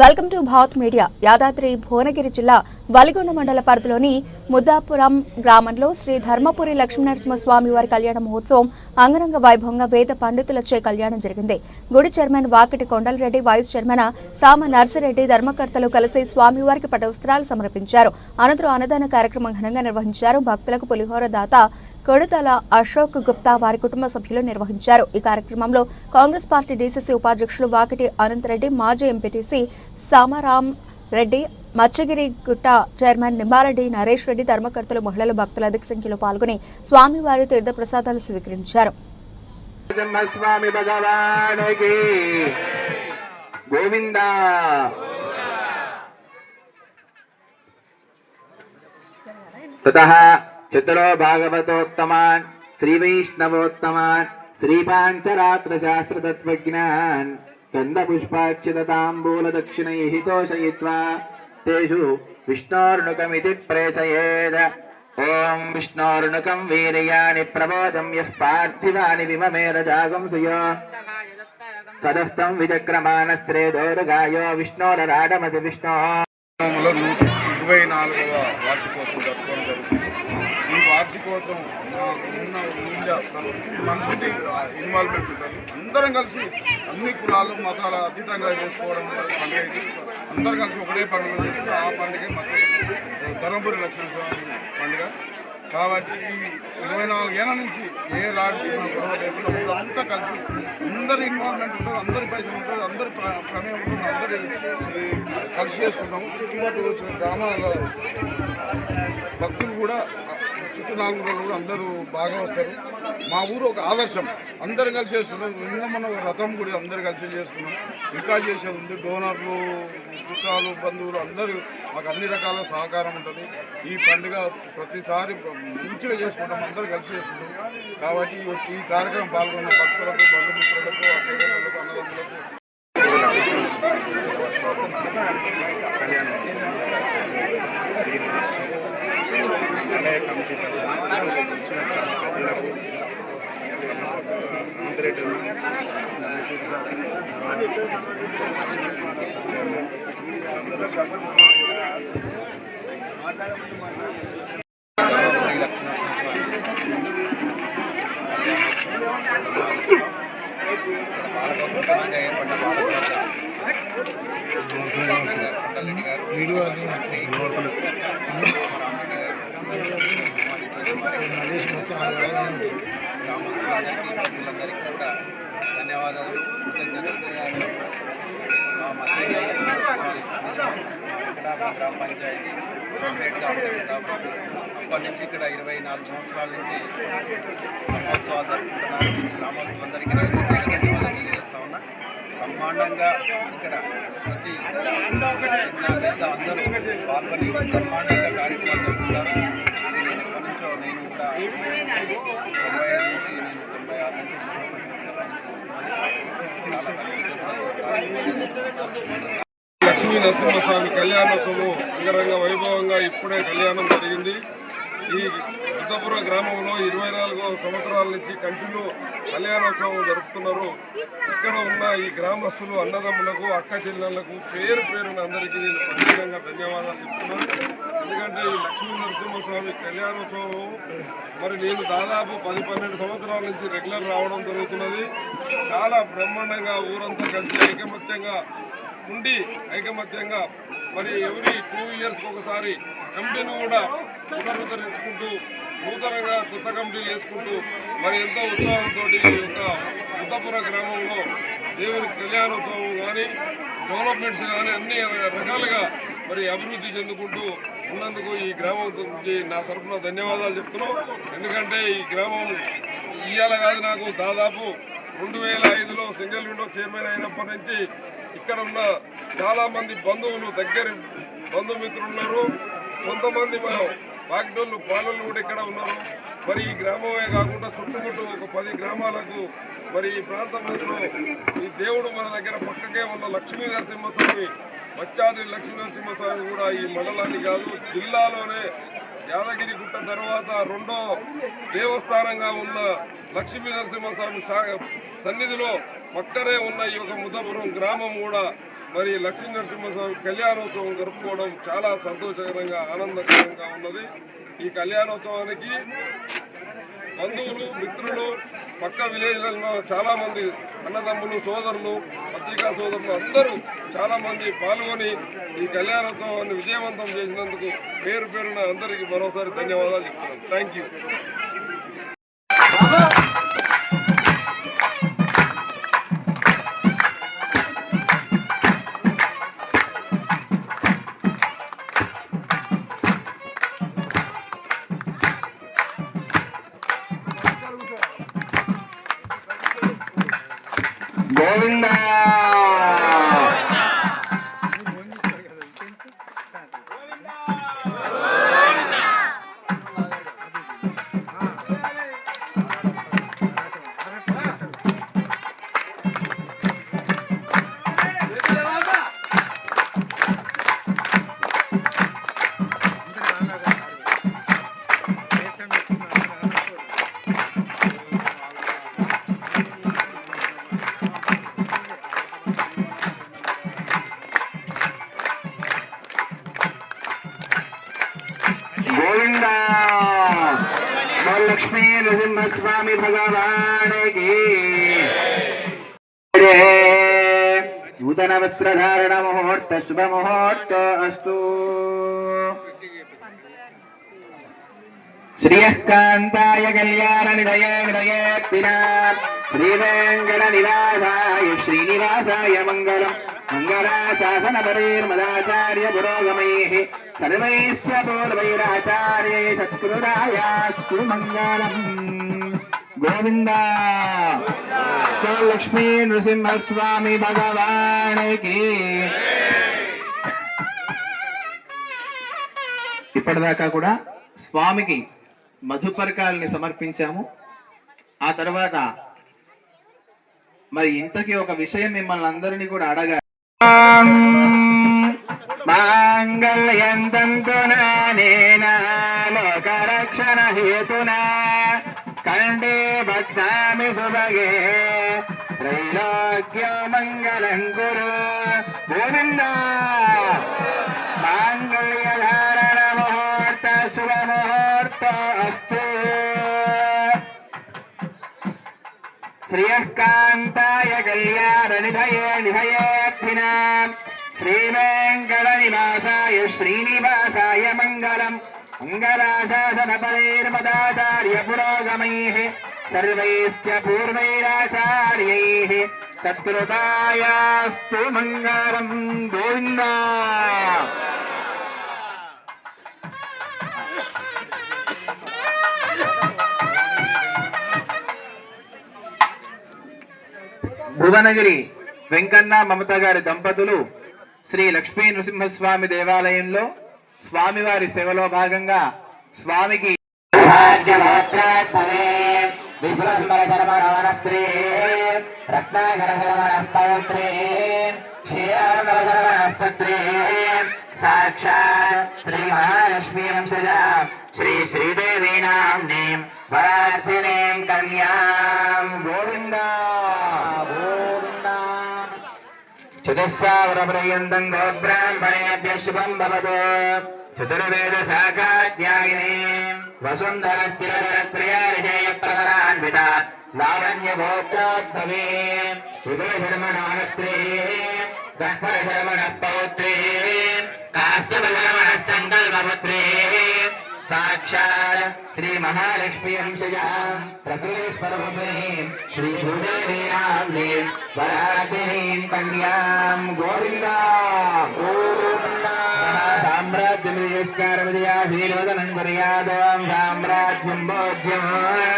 Welcome to Bharat media. Yadadri Bhuvanagiri జిల్లా వలిగొండ మండల పరిధిలోని ముద్దాపురం గ్రామంలో శ్రీ ధర్మపురి లక్ష్మీనరసింహస్వామి వారి కళ్యాణ మహోత్సవం అంగరంగ వైభవంగా వేద పండితులచే కళ్యాణం జరిగింది. గుడి chairman Vakati Kondala Reddy vice chairman Sama Narsi Reddy ధర్మకర్తలు కలిసి స్వామివారికి పటవస్త్రాలు సమర్పించారు. అనంతరం అన్నదాన కార్యక్రమం ఘనంగా నిర్వహించారు. భక్తులకు పులిహోర దాత కొడుతల అశోక్ గుప్తా వారి కుటుంబ సభ్యులు నిర్వహించారు. ఈ కార్యక్రమంలో కాంగ్రెస్ పార్టీ డీసీసీ ఉపాధ్యక్షులు వాకిటి అనంతరెడ్డి మాజీ ఎంపీటీసీ సామారాం రెడ్డి మత్స్యగిరి గుట్ట చైర్మన్ నింబారెడ్డి నరేష్ రెడ్డి ధర్మకర్తలు మహిళలు భక్తులు అధిక సంఖ్యలో పాల్గొని స్వామివారి తీర్థ ప్రసాదాలు స్వీకరించారు గోవిందా. చతురో భాగవతోత్తమాన్ శ్రీ శ్రీవైష్ణవోత్తమాన్ శ్రీపాంచరాత్రశాస్త్రతత్వజ్ఞాన్ కందపుష్పాక్షితాంబూల దక్షిణై తోషయిత్వా తేషు విష్ణోర్ణుకమితి ప్రేషయేద ఓం విష్ణోర్ణుకం వీర్యాణి ప్రబోధం యః పార్థివాని విమమేరజాగం సుయో సదస్తం విచక్రమానస్త్రే దౌర్గాయో విష్ణోరరాడమతి విష్ణో గ్రామంలో ఇరవై నాలుగవ వార్షికోత్సవం కోసం ఉన్న మీడియా మనిషికి ఇన్వాల్వ్మెంట్ ఉంటుంది. అందరం కలిసి అన్ని కులాలు మతాల అతీతంగా చేసుకోవడం పండుగ అందరం కలిసి ఒకటే పండుగ చేసుకుని ఆ పండుగ మత ధర్మపురి లక్ష్మణ స్వామి పండుగ. కాబట్టి ఈ ఇరవై నాలుగు ఏళ్ళ నుంచి ఏ రాడు చిన్న గొడవ లేకుండా అంతా కలిసి అందరి ఇన్వాల్వ్మెంట్ ఉంటుంది అందరి పైసలు ఉంటుంది అందరి ప్రమేయం ఉంటుంది అందరి కలిసి చేసుకుంటాము. చుట్టుపక్కల వచ్చిన గ్రామాల భక్తులు కూడా చుట్టూ నాలుగు రోజులు కూడా అందరూ బాగా వస్తారు. మా ఊరు ఒక ఆదర్శం. అందరం కలిసి చేస్తున్నాం నిన్న మన రథం కూడా అందరు కలిసి చేసుకున్నాం. ఇంకా చేసేది ఉంది. డోనర్లు చుట్టాలు బంధువులు అందరూ మాకు అన్ని రకాల సహకారం ఉంటుంది. ఈ పండుగ ప్రతిసారి మంచిగా చేసుకుంటాం. అందరూ కలిసి చేసుకుంటాం. కాబట్టి ఈ వచ్చి ఈ కార్యక్రమం పాల్గొన్న భక్తులకు బంధుమిత్రులకు అక్కలకు అన్నదమ్ములకు. వచ్చిన ప్రజలకు ఆంధ్రేట్ గ్రామస్తులందరికీ భక్తులందరికీ కూడా ధన్యవాదాలు. కృతజ్ఞతలు మా మధ్య వెంకటాపురం గ్రామ పంచాయతీ ఇప్పటి నుంచి ఇక్కడ ఇరవై నాలుగు సంవత్సరాల నుంచి మహోత్సవాలు జరుపుకుంటున్నారు గ్రామస్తులందరికీ ధన్యవాదాలు తెలియజేస్తా ఉన్నా బ్రహ్మాండంగా ఇక్కడ ప్రతి పెద్ద అందరూ పాల్గొని బ్రహ్మాండంగా కార్యక్రమాలు జరుపుకుంటారు లక్ష్మీ నరసింహస్వామి కళ్యాణోత్సవం అంగరంగ వైభవంగా ఇప్పుడే కళ్యాణం జరిగింది. ఈ బుద్ధపుర గ్రామంలో ఇరవై నాలుగో సంవత్సరాల నుంచి కంటిన్యూ కళ్యాణోత్సవం జరుపుతున్నారు. ఇక్కడ ఉన్న ఈ గ్రామస్తులు అన్నదమ్ములకు అక్క చెల్లెళ్ళకు పేరు పేరున అందరికీ నేను ప్రత్యేకంగా ధన్యవాదాలు చెప్తున్నాను. ఎందుకంటే ఈ లక్ష్మీ నరసింహస్వామి కళ్యాణోత్సవం మరి నేను దాదాపు పది పన్నెండు సంవత్సరాల నుంచి రెగ్యులర్ రావడం జరుగుతున్నది. చాలా బ్రహ్మాండంగా ఊరంతా కలిసి ఐకమత్యంగా ఉండి ఐకమత్యంగా మరి ఎవ్రీ టూ ఇయర్స్కి ఒకసారి కమిటీని కూడా పునరుద్ధరించుకుంటూ నూతనంగా కొత్త కమిటీలు వేసుకుంటూ మరి ఎంతో ఉత్సాహంతో ఈ యొక్క ఉత్తపుర గ్రామంలో దేవుని కళ్యాణోత్సవం కానీ డెవలప్మెంట్స్ కానీ అన్ని రకాలుగా మరి అభివృద్ధి చెందుకుంటూ ఉన్నందుకు ఈ గ్రామం గురించి నా తరఫున ధన్యవాదాలు చెప్తున్నాం. ఎందుకంటే ఈ గ్రామం ఇయ్యాల కాదు నాకు. దాదాపు రెండు వేల ఐదులో సింగిల్ విండో చైర్మన్ అయినప్పటి నుంచి ఇక్కడ ఉన్న చాలామంది బంధువులు దగ్గర బంధుమిత్రులు ఉన్నారు. కొంతమంది మనం పాకిటోళ్ళు పాలలు కూడా ఇక్కడ ఉన్నారు. మరి ఈ గ్రామమే కాకుండా చుట్టుముట్టు ఒక పది గ్రామాలకు మరి ఈ ప్రాంతంలో ఈ దేవుడు మన దగ్గర పక్కకే ఉన్న లక్ష్మీ నరసింహస్వామి వచ్చాద్రి లక్ష్మీ నరసింహస్వామి కూడా ఈ మండలాన్ని కాదు జిల్లాలోనే యాదగిరి గుట్ట తర్వాత రెండో దేవస్థానంగా ఉన్న లక్ష్మీ నరసింహస్వామి సన్నిధిలో పక్కనే ఉన్న ఈ యొక్క ముద్దపురం గ్రామం కూడా మరి లక్ష్మీ నరసింహస్వామి కళ్యాణోత్సవం జరుపుకోవడం చాలా సంతోషకరంగా ఆనందకరంగా ఉన్నది. ఈ కళ్యాణోత్సవానికి బంధువులు మిత్రులు పక్క విలేజ్లలో చాలామంది అన్నదమ్ములు సోదరులు పత్రికా సోదరులు అందరూ చాలామంది పాల్గొని ఈ కళ్యాణోత్సవాన్ని విజయవంతం చేసినందుకు పేరు పేరున అందరికీ మరోసారి ధన్యవాదాలు చెప్తున్నాను. థ్యాంక్ గోవిందా स्वामी भगवान की। नूतन वस्त्रधारण मुहूर्त, शुभ मुहूर्त अस्तु। श्रियकांताय कल्याण निधये निधये श्रीवेङ्कटनिवासाय श्रीनिवासाय मंगल మంగళాశాసన పురోగమై సర్వైశ్చ పూర్వైరాచార్యై సత్కృతాయాస్తు మంగళం గోవింద లక్ష్మీ నృసింహస్వామి భగవానికి ఇప్పటిదాకా కూడా స్వామికి మధుపరకాలని సమర్పించాము. ఆ తర్వాత మరి ఇంతకీ ఒక విషయం మిమ్మల్ని అందరినీ కూడా అడగా ಮಾಂಗಲ್ಯಂತಂತುನೇನ ಲೋಕರಕ್ಷಣ ಹೇತುನ ಕಂಡೇ ಭಕ್ತಾಮಿ ಸುಭಗೆ ತ್ರೈಲೋಕ್ಯ ಮಂಗಲಂ ಗುರು ಗೋವಿಂದ ಮಾಂಗಲ್ಯ ಧಾರಣ ಮುಹೂರ್ತ ಶುಭ ಮುಹೂರ್ತ ಅಸ್ತು కళ్యాణ నిధయే నిధయేర్థిన శ్రీవేంకట నివాసాయ శ్రీనివాసాయ మంగళం మంగళాశాసన పరేర్మదాచార్య పురోగమైః సర్వైశ్చ పూర్వైరాచార్యైః భువనగిరి వెంకన్న మమత గారి దంపతులు శ్రీ లక్ష్మీ నృసింహస్వామి దేవాలయంలో స్వామివారి సేవలో భాగంగా స్వామికి విశ్వంబర శరమణవనత్రే రత్నాకర సాక్షాత్ శ్రీ మహాలక్ష్మీ వంశజ శ్రీ శ్రీదేవీ నామ్నీం వరార్థినీం కన్యాం. గోవింద గోవింద చతుస్సావరపర్యంతం గోబ్రాహ్మణేభ్య శుభం భవతు. చతుర్వేద శాఖాధ్యాయిని వసుంధర స్థిరప్రియాజయ ప్రకరాన్విత లావణ్య భోక్తోద్భవే విభయ శర్మణానత్రే పౌత్రే కాశ్యప సంకల్పపుత్రే సాక్షాత్ శ్రీ మహాలక్ష్మీ అంశజాం ప్రకృతేశ్వరభూమిని శ్రీ భూదేవీనాంని వరాధినీం కన్యాం గోవింద. సామ్రాజ్యం సామ్రాజ్యం భోజ్యం.